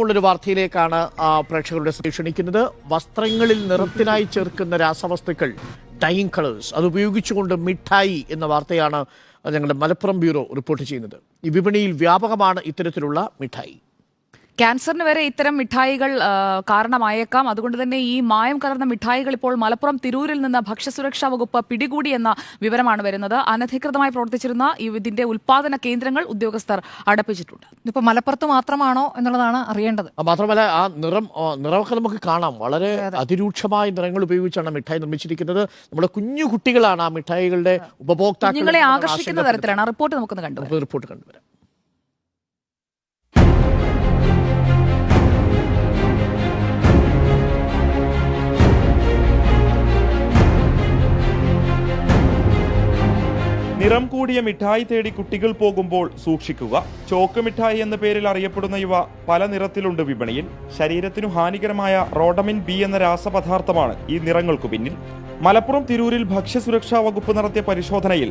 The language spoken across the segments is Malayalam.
ഉള്ളൊരു വാർത്തയിലേക്കാണ് പ്രേക്ഷകരുടെ ക്ഷണിക്കുന്നത്. വസ്ത്രങ്ങളിൽ നിറത്തിനായി ചേർക്കുന്ന രാസവസ്തുക്കൾ ഡൈയിങ് കളേഴ്സ് അത് ഉപയോഗിച്ചുകൊണ്ട് മിഠായി എന്ന വാർത്തയാണ് ഞങ്ങളുടെ മലപ്പുറം ബ്യൂറോ റിപ്പോർട്ട് ചെയ്യുന്നത്. ഈ വിപണിയിൽ വ്യാപകമാണ് ഇത്തരത്തിലുള്ള മിഠായി. ക്യാൻസറിന് വരെ ഇത്തരം മിഠായികൾ കാരണമായേക്കാം. അതുകൊണ്ട് തന്നെ ഈ മായം കലർന്ന മിഠായികൾ ഇപ്പോൾ മലപ്പുറം തിരൂരിൽ നിന്ന് ഭക്ഷ്യസുരക്ഷാ വകുപ്പ് പിടികൂടി എന്ന വിവരമാണ് വരുന്നത്. അനധികൃതമായി പ്രവർത്തിച്ചിരുന്ന ഈ ഇതിന്റെ ഉൽപാദന കേന്ദ്രങ്ങൾ ഉദ്യോഗസ്ഥർ അടപ്പിച്ചിട്ടുണ്ട്. ഇപ്പൊ മലപ്പുറത്ത് മാത്രമാണോ എന്നുള്ളതാണ് അറിയേണ്ടത്. ആ, മാത്രമല്ല ആ നിറം നിറമൊക്കെ നമുക്ക് കാണാം. വളരെ അതിരൂക്ഷമായ നിറങ്ങൾ ഉപയോഗിച്ചാണ് മിഠായി നിർമ്മിച്ചിരിക്കുന്നത്. നമ്മുടെ കുഞ്ഞു കുട്ടികളാണ് ആ മിഠായികളുടെ ഉപഭോക്താക്കളെ ആകർഷിക്കുന്ന തരത്തിലാണ് റിപ്പോർട്ട് നമുക്കൊന്ന് കണ്ടുവരാം. നമുക്ക് റിപ്പോർട്ട് കണ്ടുവരാം. കൂടിയ മിഠായി തേടി കുട്ടികൾ പോകുമ്പോൾ സൂക്ഷിക്കുക. ചോക്ക് മിഠായി എന്ന പേരിൽ അറിയപ്പെടുന്ന ഇവ പല നിറത്തിലുണ്ട് വിപണിയിൽ. ശരീരത്തിനു ഹാനികരമായ റോഡമിൻ ബി എന്ന രാസപദാർത്ഥമാണ് ഈ നിറങ്ങൾക്കു പിന്നിൽ. മലപ്പുറം തിരൂരിൽ ഭക്ഷ്യസുരക്ഷാ വകുപ്പ് നടത്തിയ പരിശോധനയിൽ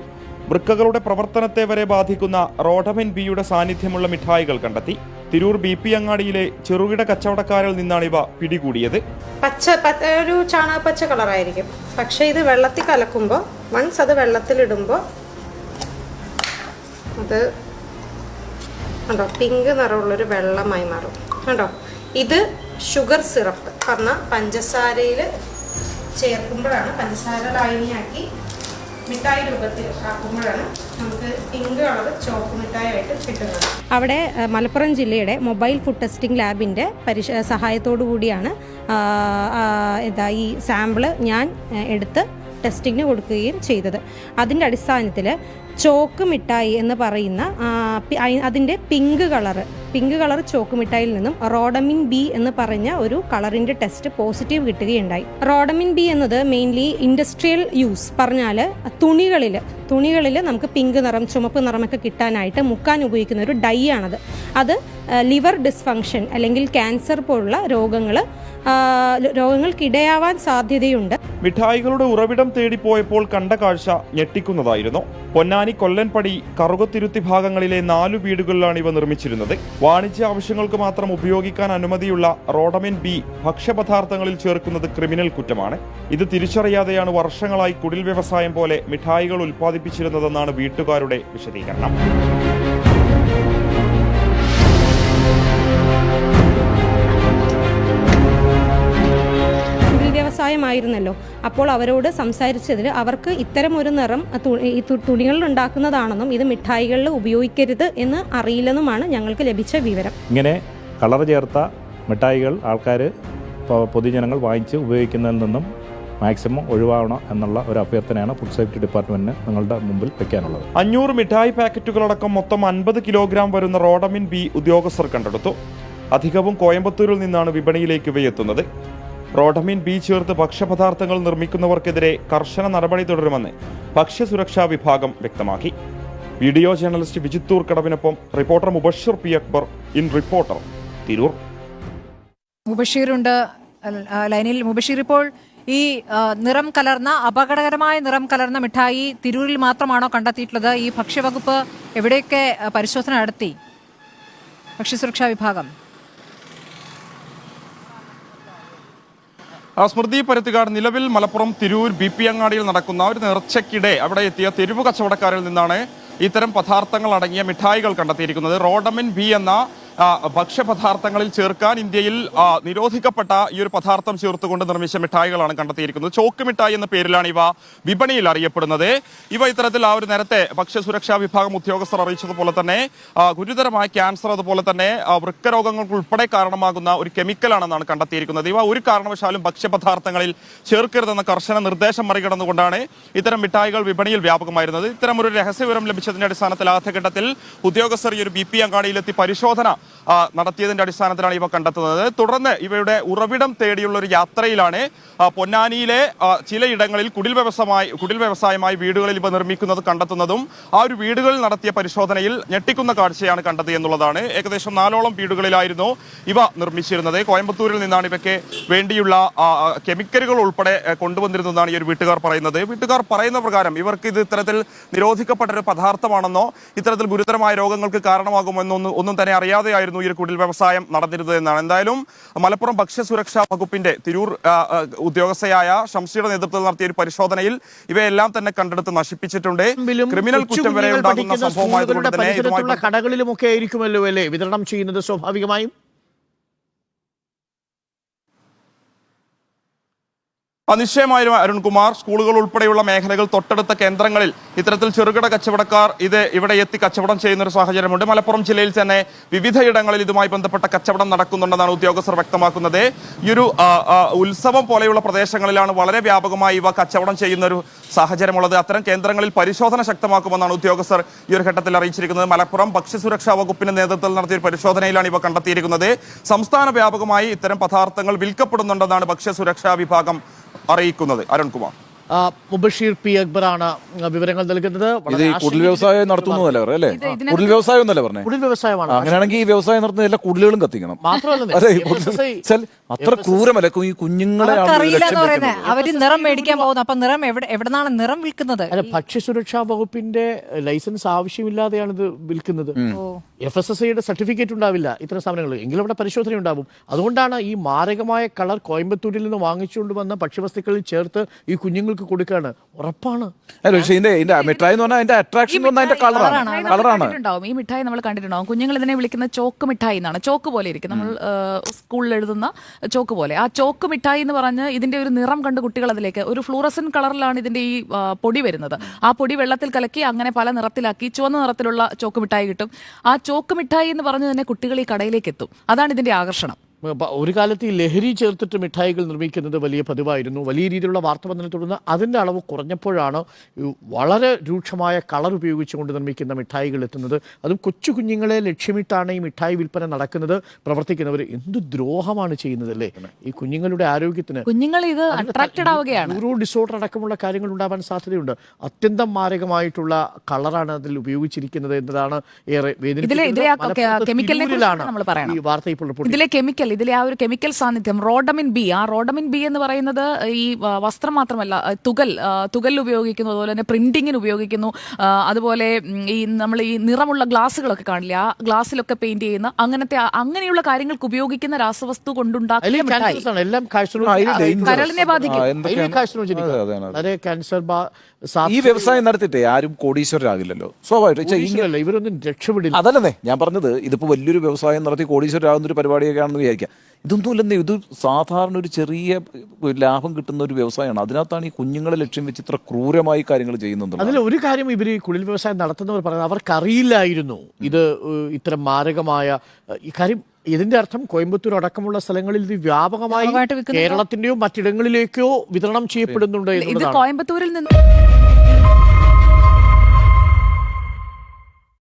വൃക്കകളുടെ പ്രവർത്തനത്തെ വരെ ബാധിക്കുന്ന റോഡമിൻ ബിയുടെ സാന്നിധ്യമുള്ള മിഠായികൾ കണ്ടെത്തി. തിരൂർ ബി പി അങ്ങാടിയിലെ ചെറുകിട കച്ചവടക്കാരിൽ നിന്നാണ് ഇവ പിടികൂടിയത്. പച്ച ഒരു ചാണകപ്പച്ച കളറായിരിക്കും. പക്ഷേ ഇത് വെള്ളത്തിൽ കലക്കുമ്പോൾ വൺസ് അത് വെള്ളത്തിലിടുമ്പോൾ അത് കണ്ടോ? പിങ്ക് നിറമുള്ളൊരു വെള്ളമായി മാറും. കണ്ടോ? ഇത് ഷുഗർ സിറപ്പ് പറഞ്ഞാൽ പഞ്ചസാരയിൽ ചേർക്കുമ്പോഴാണ് പഞ്ചസാര ലായനിയാക്കി മിഠായി രൂപത്തിൽ ആക്കുമ്പോഴാണ് നമുക്ക് പിങ്ക് കളർ ചോപ്പ് മിഠായി ആയിട്ട് കിട്ടുന്നത്. അവിടെ മലപ്പുറം ജില്ലയുടെ മൊബൈൽ ഫുഡ് ടെസ്റ്റിംഗ് ലാബിന്റെ പരിശ സഹായത്തോടു കൂടിയാണ് എന്താ ഈ സാമ്പിൾ ഞാൻ എടുത്ത് ടെസ്റ്റിങ്ങിന് കൊടുക്കുകയും ചെയ്തത്. അതിന്റെ അടിസ്ഥാനത്തിൽ ചോക്ക് മിഠായി എന്ന് പറയുന്ന അതിന്റെ pink colour pink colour chalk മിഠായിൽ നിന്നും റോഡമിൻ ബി എന്ന് പറഞ്ഞ ഒരു കളറിന്റെ ടെസ്റ്റ് പോസിറ്റീവ് കിട്ടുകയുണ്ടായി. റോഡമിൻ ബി എന്നത് മെയിൻലി ഇൻഡസ്ട്രിയൽ യൂസ് പറഞ്ഞാൽ തുണികളിൽ തുണികളിൽ നമുക്ക് പിങ്ക് നിറം ചുമപ്പ് നിറമൊക്കെ കിട്ടാനായിട്ട് മുക്കാൻ ഉപയോഗിക്കുന്ന ഒരു ഡൈ ആണത്. അത് ലിവർ ഡിസ്ഫങ്ഷൻ അല്ലെങ്കിൽ ക്യാൻസർ പോലുള്ള രോഗങ്ങൾ രോഗങ്ങൾക്കിടയാവാൻ സാധ്യതയുണ്ട്. മിഠായികളുടെ ഉറവിടം തേടിപ്പോയപ്പോൾ കണ്ട കാഴ്ച ഞെട്ടിക്കുന്നതായിരുന്നു. പൊന്നാനി കൊല്ലൻപടി കറുകത്തിരുത്തി ഭാഗങ്ങളിലെ നാലു വീടുകളിലാണ് ഇവ നിർമ്മിച്ചിരുന്നത്. വാണിജ്യ ആവശ്യങ്ങൾക്ക് മാത്രം ഉപയോഗിക്കാൻ അനുമതിയുള്ള റോഡമിൻ ബി ഭക്ഷ്യപദാർത്ഥങ്ങളിൽ ചേർക്കുന്നത് ക്രിമിനൽ കുറ്റമാണ്. ഇത് തിരിച്ചറിയാതെയാണ് വർഷങ്ങളായി കുടിൽ വ്യവസായം പോലെ മിഠായികൾ ഉൽപ്പാദിപ്പിച്ചിരുന്നതെന്നാണ് വീട്ടുകാരുടെ വിശദീകരണം. വ്യവസായമായിരുന്നല്ലോ. അപ്പോൾ അവരോട് സംസാരിച്ചതിൽ അവർക്ക് ഇത്തരം ഒരു നിറം ഈ തുണികളിൽ ഉണ്ടാക്കുന്നതാണെന്നും ഇത് മിഠായികളിൽ ഉപയോഗിക്കരുത് എന്ന് അറിയില്ലെന്നുമാണ് ഞങ്ങൾക്ക് ലഭിച്ച വിവരം. ഇങ്ങനെ കളർ ചേർത്ത മിഠായികൾ ആൾക്കാർ പൊതുജനങ്ങൾ വാങ്ങിച്ച് ഉപയോഗിക്കുന്നതിൽ നിന്നും മാക്സിമം ഒഴിവാകണം എന്നുള്ള ഒരു അഭ്യർത്ഥനയാണ് ഫുഡ് സേഫ്റ്റി ഡിപ്പാർട്ട്മെന്റിന് നിങ്ങളുടെ മുമ്പിൽ വെക്കാനുള്ളത്. അഞ്ഞൂറ് മിഠായി പാക്കറ്റുകളടക്കം മൊത്തം അൻപത് കിലോഗ്രാം വരുന്ന റോഡമിൻ ബി ഉദ്യോഗസ്ഥർ കണ്ടെടുത്തു. അധികവും കോയമ്പത്തൂരിൽ നിന്നാണ് വിപണിയിലേക്ക് ഇവയെത്തുന്നത്. റോഡമിൻ ബി ചേർത്ത് ഭക്ഷ്യപദാർത്ഥങ്ങൾ നിർമ്മിക്കുന്നവർക്കെതിരെ കർശന നടപടി തുടരുമെന്ന് ഭക്ഷ്യസുരക്ഷാ വിഭാഗം വ്യക്തമാക്കി. വീഡിയോ ജേർണലിസ്റ്റ് വിജിത്തൂർ കടവിനൊപ്പം reporter Mubashir P Akbar in reporter Tirur. മുബഷീറുണ്ട് ലൈനിൽ മുബഷീർ ഇപ്പോൾ ഈ നിറം കലർന്ന അപകടകരമായ നിറം കലർന്ന മിഠായി തിരൂരിൽ മാത്രമാണോ കണ്ടെത്തിയിട്ടുള്ളത്? ഈ ഭക്ഷ്യവകുപ്പ് എവിടെയൊക്കെ പരിശോധന നടത്തി? ഭക്ഷ്യസുരക്ഷാ വിഭാഗം. സ്മൃതി പരുത്തുകാട് നിലവിൽ മലപ്പുറം തിരൂർ ബി പി അങ്ങാടിയിൽ നടക്കുന്ന ഒരു നേർച്ചയ്ക്കിടെ അവിടെ എത്തിയ തെരുവ് കച്ചവടക്കാരിൽ നിന്നാണ് ഇത്തരം പദാർത്ഥങ്ങൾ അടങ്ങിയ മിഠായികൾ കണ്ടെത്തിയിരിക്കുന്നത്. റോഡമിൻ ബി എന്ന ഭക്ഷ്യപദാർത്ഥങ്ങളിൽ ചേർക്കാൻ ഇന്ത്യയിൽ നിരോധിക്കപ്പെട്ട ഈ ഒരു പദാർത്ഥം ചേർത്തുകൊണ്ട് നിർമ്മിച്ച മിഠായികളാണ് കണ്ടെത്തിയിരിക്കുന്നത്. ചോക്ക് മിഠായി എന്ന പേരിലാണ് ഇവ വിപണിയിൽ അറിയപ്പെടുന്നത്. ഇവ ഇത്തരത്തിൽ ആ ഒരു നേരത്തെ ഭക്ഷ്യസുരക്ഷാ വിഭാഗം ഉദ്യോഗസ്ഥർ അറിയിച്ചതുപോലെ തന്നെ ഗുരുതരമായ ക്യാൻസർ അതുപോലെ തന്നെ വൃക്കരോഗങ്ങൾക്ക് ഉൾപ്പെടെ കാരണമാകുന്ന ഒരു കെമിക്കലാണെന്നാണ് കണ്ടെത്തിയിരിക്കുന്നത്. ഇവ ഒരു കാരണവശാലും ഭക്ഷ്യപദാർത്ഥങ്ങളിൽ ചേർക്കരുതെന്ന കർശന നിർദ്ദേശം മറികടന്നുകൊണ്ടാണ് ഇത്തരം മിഠായികൾ വിപണിയിൽ വ്യാപകമായിരുന്നത്. ഇത്തരം ഒരു രഹസ്യവിവരം ലഭിച്ചതിന്റെ അടിസ്ഥാനത്തിൽ ആദ്യഘട്ടത്തിൽ ഉദ്യോഗസ്ഥർ ഈ ഒരു ബി പി അങ്ങാടിയിലെത്തി പരിശോധന നടത്തിയതിന്റെ അടിസ്ഥാനത്തിലാണ് ഇവ കണ്ടെത്തുന്നത്. തുടർന്ന് ഇവയുടെ ഉറവിടം തേടിയുള്ള ഒരു യാത്രയിലാണ് പൊന്നാനിയിലെ ചിലയിടങ്ങളിൽ കുടിൽ വ്യവസായമായി കുടിൽ വ്യവസായമായി വീടുകളിൽ ഇവ നിർമ്മിക്കുന്നത് കണ്ടെത്തുന്നതും ആ ഒരു വീടുകളിൽ നടത്തിയ പരിശോധനയിൽ ഞെട്ടിക്കുന്ന കാഴ്ചയാണ് കണ്ടത് എന്നുള്ളതാണ്. ഏകദേശം നാലോളം വീടുകളിലായിരുന്നു ഇവ നിർമ്മിച്ചിരുന്നത്. കോയമ്പത്തൂരിൽ നിന്നാണ് ഇവയ്ക്ക് വേണ്ടിയുള്ള കെമിക്കലുകൾ ഉൾപ്പെടെ കൊണ്ടുവന്നിരുന്നതാണ് ഈ ഒരു വീട്ടുകാർ പറയുന്നത്. വീട്ടുകാർ പറയുന്ന പ്രകാരം ഇവർക്ക് ഇത് ഇത്തരത്തിൽ നിരോധിക്കപ്പെട്ട ഒരു പദാർത്ഥമാണെന്നോ ഇത്തരത്തിൽ ഗുരുതരമായ രോഗങ്ങൾക്ക് കാരണമാകുമെന്നോ ഒന്നും ഒന്നും തന്നെ അറിയാതെ അറിയാതെയായിരുന്നു ഈ ഒരു കുടിൽ വ്യവസായം നടന്നിരുന്നത് എന്നാണ്. എന്തായാലും മലപ്പുറം ഭക്ഷ്യസുരക്ഷാ വകുപ്പിന്റെ തിരൂർ ഉദ്യോഗസ്ഥയായ ഷംസിയുടെ നേതൃത്വത്തിൽ നടത്തിയ ഒരു പരിശോധനയിൽ ഇവയെല്ലാം തന്നെ കണ്ടെടുത്ത് നശിപ്പിച്ചിട്ടുണ്ട്. ക്രിമിനൽ കുറ്റം വരെ ഉണ്ടാകുന്ന സംഭവമായതുകൊണ്ട് തന്നെ കടകളിലുമൊക്കെ ആയിരിക്കുമല്ലോ അല്ലേ? വിതരണം ചെയ്യുന്നത് സ്വാഭാവികമായും. നിശ്ചയമായും അരുൺകുമാർ സ്കൂളുകൾ ഉൾപ്പെടെയുള്ള മേഖലകൾ തൊട്ടടുത്ത കേന്ദ്രങ്ങളിൽ ഇത്തരത്തിൽ ചെറുകിട കച്ചവടക്കാർ ഇത് ഇവിടെ എത്തി കച്ചവടം ചെയ്യുന്ന ഒരു സാഹചര്യമുണ്ട്. മലപ്പുറം ജില്ലയിൽ തന്നെ വിവിധയിടങ്ങളിൽ ഇതുമായി ബന്ധപ്പെട്ട കച്ചവടം നടക്കുന്നുണ്ടെന്നാണ് ഉദ്യോഗസ്ഥർ വ്യക്തമാക്കുന്നത്. ഈ ഒരു ഉത്സവം പോലെയുള്ള പ്രദേശങ്ങളിലാണ് വളരെ വ്യാപകമായി ഇവ കച്ചവടം ചെയ്യുന്ന ഒരു സാഹചര്യമുള്ളത്. അത്തരം കേന്ദ്രങ്ങളിൽ പരിശോധന ശക്തമാക്കുമെന്നാണ് ഉദ്യോഗസ്ഥർ ഈ ഒരു ഘട്ടത്തിൽ അറിയിച്ചിരിക്കുന്നത്. മലപ്പുറം ഭക്ഷ്യസുരക്ഷാ വകുപ്പിന്റെ നേതൃത്വത്തിൽ നടത്തിയ ഒരു പരിശോധനയിലാണ് ഇവ കണ്ടെത്തിയിരിക്കുന്നത്. സംസ്ഥാന വ്യാപകമായി ഇത്തരം പദാർത്ഥങ്ങൾ വിൽക്കപ്പെടുന്നുണ്ടെന്നാണ് ഭക്ഷ്യസുരക്ഷാ വിഭാഗം അറിയിക്കുന്നത് അരുൺകുമാർ. മുബഷീർ പി അക്ബറാണ് വിവരങ്ങൾ നൽകുന്നത്. ഇത് കുടിൽ വ്യവസായം നടത്തുന്നതല്ലേ അല്ലേ? കുടിൽ വ്യവസായം എന്നല്ലേ പറഞ്ഞേ? കുടിൽ വ്യവസായമാണ്. അങ്ങനെയാണെങ്കിൽ ഈ വ്യവസായം നടത്തുന്ന എല്ലാ കുടിലുകളും കത്തിക്കണം. മാത്രമല്ല അത്ര ക്രൂരമല്ല? ഈ കുഞ്ഞുങ്ങളെ അവർ നിറം മേടിക്കാൻ പോകുന്നു. അപ്പൊ നിറം എവിടെ എവിടെന്നാണ് നിറം വിൽക്കുന്നത്? അല്ല ഭക്ഷ്യസുരക്ഷാ വകുപ്പിന്റെ ലൈസൻസ് ആവശ്യമില്ലാതെയാണ് ഇത് വിൽക്കുന്നത്. എഫ് എസ് എസ് ഐയുടെ സർട്ടിഫിക്കറ്റ് ഉണ്ടാവില്ല ഇത്തരം സ്ഥാപനങ്ങൾ എങ്കിലും അവിടെ പരിശോധന ഉണ്ടാവും. അതുകൊണ്ടാണ് ഈ മാരകമായ കളർ കോയമ്പത്തൂരിൽ നിന്ന് വാങ്ങിച്ചുകൊണ്ട് വന്ന ഭക്ഷ്യവസ്തുക്കളിൽ ചേർത്ത് ഈ കുഞ്ഞുങ്ങൾക്ക് കൊടുക്കാണ്. ഉറപ്പാണ്. അല്ല പക്ഷേ ഇതിന്റെ ഇതിന്റെ മിഠായി എന്ന് പറഞ്ഞാൽ അതിന്റെ അട്രാക്ഷൻ എന്ന് പറഞ്ഞാൽ അതിന്റെ കളറാണ് കളറാണ് ഈ മിഠായി നമ്മൾ കണ്ടിട്ടുണ്ടാവും. കുഞ്ഞുങ്ങൾ ഇതിനെ വിളിക്കുന്ന ചോക്ക് മിഠായി എന്നാണ്. ചോക്ക് പോലെ ഇരിക്കും. നമ്മൾ സ്കൂളിൽ എഴുതുന്ന ചോക്ക് പോലെ. ആ ചോക്ക് മിഠായി എന്ന് പറഞ്ഞ് ഇതിന്റെ ഒരു നിറം കണ്ട് കുട്ടികൾ അതിലേക്ക് ഒരു ഫ്ലൂറസൻ കളറിലാണ് ഇതിന്റെ ഈ പൊടി വരുന്നത്. ആ പൊടി വെള്ളത്തിൽ കലക്കി അങ്ങനെ പല നിറത്തിലാക്കി ചുവന്ന നിറത്തിലുള്ള ചോക്ക് മിഠായി കിട്ടും. ആ ചോക്ക് മിഠായി എന്ന് പറഞ്ഞ് തന്നെ കുട്ടികൾ ഈ കടയിലേക്ക് എത്തും. അതാണ് ഇതിന്റെ ആകർഷണം. ഒരു കാലത്ത് ഈ ലഹരി ചേർത്തിട്ട് മിഠായികൾ നിർമ്മിക്കുന്നത് വലിയ പതിവായിരുന്നു. വലിയ രീതിയിലുള്ള വാർത്ത വന്നതിനെ തുടർന്ന് അതിന്റെ അളവ് കുറഞ്ഞപ്പോഴാണ് വളരെ രൂക്ഷമായ കളർ ഉപയോഗിച്ചുകൊണ്ട് നിർമ്മിക്കുന്ന മിഠായികൾ എത്തുന്നത്. അതും കൊച്ചു കുഞ്ഞുങ്ങളെ ലക്ഷ്യമിട്ടാണ് ഈ മിഠായി വിൽപ്പന നടക്കുന്നത്. പ്രവർത്തിക്കുന്നവർ എന്ത് ദ്രോഹമാണ് ചെയ്യുന്നത് അല്ലേ ഈ കുഞ്ഞുങ്ങളുടെ ആരോഗ്യത്തിന് കുഞ്ഞുങ്ങൾ ഇത് അട്രാക്റ്റഡ് ആവുകയാണ്. ന്യൂറോ ഡിസോർഡർ അടക്കമുള്ള കാര്യങ്ങൾ ഉണ്ടാവാൻ സാധ്യതയുണ്ട്. അത്യന്തം മാരകമായിട്ടുള്ള കളറാണ് അതിൽ ഉപയോഗിച്ചിരിക്കുന്നത് എന്നതാണ് ഏറെ വേദന ഈ വാർത്ത ഇപ്പോൾ റിപ്പോർട്ട് ഇതിലെ കെമിക്കൽ ഇതിലെ ആ ഒരു കെമിക്കൽ സാന്നിധ്യം റോഡമിൻ ബി ആ റോഡമിൻ ബി എന്ന് പറയുന്നത് ഈ വസ്ത്രം മാത്രമല്ല തുകൽ തുകൽ ഉപയോഗിക്കുന്നു അതുപോലെ തന്നെ പ്രിന്റിങ്ങിന് ഉപയോഗിക്കുന്നു അതുപോലെ ഈ നമ്മൾ ഈ നിറമുള്ള ഗ്ലാസ്സുകളൊക്കെ കാണില്ല ആ ഗ്ലാസ്സിലൊക്കെ പെയിന്റ് ചെയ്യുന്ന അങ്ങനത്തെ അങ്ങനെയുള്ള കാര്യങ്ങൾക്ക് ഉപയോഗിക്കുന്ന രാസവസ്തു കൊണ്ടുണ്ടാക്കിയ കരളിനെ ബാധിക്കും. ഈ വ്യവസായം നടത്തിയിട്ടേ ആരും കോടീശ്വരരാകില്ലല്ലോ. സ്വാഭാവികം. ഇവരൊന്നും രക്ഷപ്പെടില്ല. അതല്ലെന്നേ ഞാൻ പറഞ്ഞത് ഇതിപ്പോ വലിയൊരു വ്യവസായം നടത്തി കോടീശ്വരരാകുന്ന ഒരു പരിപാടിയൊക്കെ ആണെന്ന് വിചാരിക്കാം. ഇതൊന്നുമില്ലെന്നേ ഇത് സാധാരണ ഒരു ചെറിയ ലാഭം കിട്ടുന്ന ഒരു വ്യവസായമാണ്. അതിനകത്താണ് ഈ കുഞ്ഞുങ്ങളെ ലക്ഷ്യം വെച്ച് ഇത്ര ക്രൂരമായി കാര്യങ്ങൾ ചെയ്യുന്നത് അതിൽ ഒരു കാര്യം ഇവർ ഈ കുളിൽ വ്യവസായം നടത്തുന്നവർ പറയുന്നത് അവർക്കറിയില്ലായിരുന്നു. ഇത് ഇത്ര മാരകമായ ഈ കാര്യം ഇതിന്റെ അർത്ഥം കോയമ്പത്തൂർ അടക്കമുള്ള സ്ഥലങ്ങളിൽ ഇത് വ്യാപകമായി? കേരളത്തിന്റെയോ മറ്റിടങ്ങളിലേക്കോ വിതരണം ചെയ്യപ്പെടുന്നുണ്ട് ഇത് കോയമ്പത്തൂരിൽ നിന്ന്